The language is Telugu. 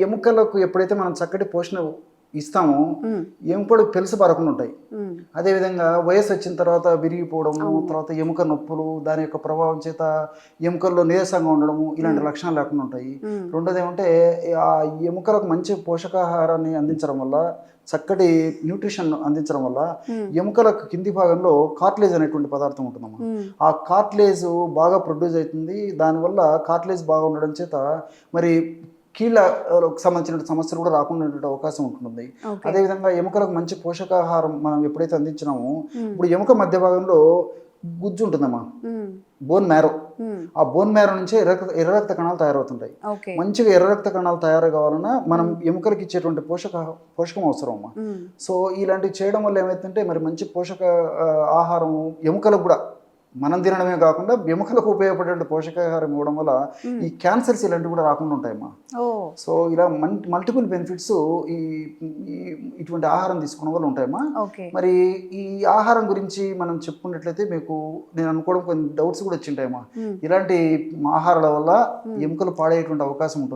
ఎముకలకు ఎప్పుడైతే మనం చక్కటి పోషణ ఇస్తామో. ఎముకలు పెలుసు పరకుండా ఉంటాయి. అదేవిధంగా వయసు వచ్చిన తర్వాత విరిగిపోవడము తర్వాత ఎముక నొప్పులు దాని యొక్క ప్రభావం చేత ఎముకల్లో నీరసంగా ఉండడము ఇలాంటి లక్షణాలు లేకుండా ఉంటాయి. రెండోది ఏమంటే ఆ ఎముకలకు మంచి పోషకాహారాన్ని అందించడం వల్ల చక్కటి న్యూట్రిషన్ అందించడం వల్ల. ఎముకలకు కింది భాగంలో కార్ట్లేజ్ అనేటువంటి పదార్థం ఉంటుందమ్మా మ్మ్. ఆ కార్ట్లేజ్ బాగా ప్రొడ్యూస్ అవుతుంది దానివల్ల కార్ట్లేజ్ బాగా ఉండడం చేత మరి కీళ్ళకు సంబంధించిన సమస్యలు కూడా రాకుండా ఉండే అవకాశం ఉంటుంది అదేవిధంగా ఎముకలకు మంచి పోషకాహారం మనం ఎప్పుడైతే అందించినామో. ఇప్పుడు ఎముక మధ్య భాగంలో గుజ్జు ఉంటుందమ్మా మ్మ్. Bone marrow. ఆ బోన్ మ్యారో నుంచే ఎర్ర ఎర్ర రక్త కణాలు తయారవుతుంటాయి మంచిగా ఎర్ర రక్త కణాలు తయారు కావాలన్నా మనం ఎముకలకు ఇచ్చేటువంటి పోషక పోషకం అవసరం అమ్మా మ్మ్. సో ఇలాంటివి చేయడం వల్ల ఏమవుతుందంటే మరి మంచి పోషక ఆహారం ఎముకలకు కూడా మనం తినడమే కాకుండా ఎముకలకు ఉపయోగపడే పోషకాహారం ఇవ్వడం వల్ల. ఈ క్యాన్సర్స్ ఇలాంటివి కూడా రాకుండా ఉంటాయమ్మా. సో ఇలా మల్టిపుల్ బెనిఫిట్స్ ఈ ఇటువంటి ఆహారం తీసుకోవడం వల్ల ఉంటాయమ్మా. మరి ఈ ఆహారం గురించి మనం చెప్పుకున్నట్లయితే మీకు నేను అనుకోవడం కొన్ని డౌట్స్ కూడా వచ్చింటాయమ్మా. మ్మ్. ఇలాంటి ఆహారాల వల్ల ఎముకలు పాడేటువంటి అవకాశం ఉంటుంది.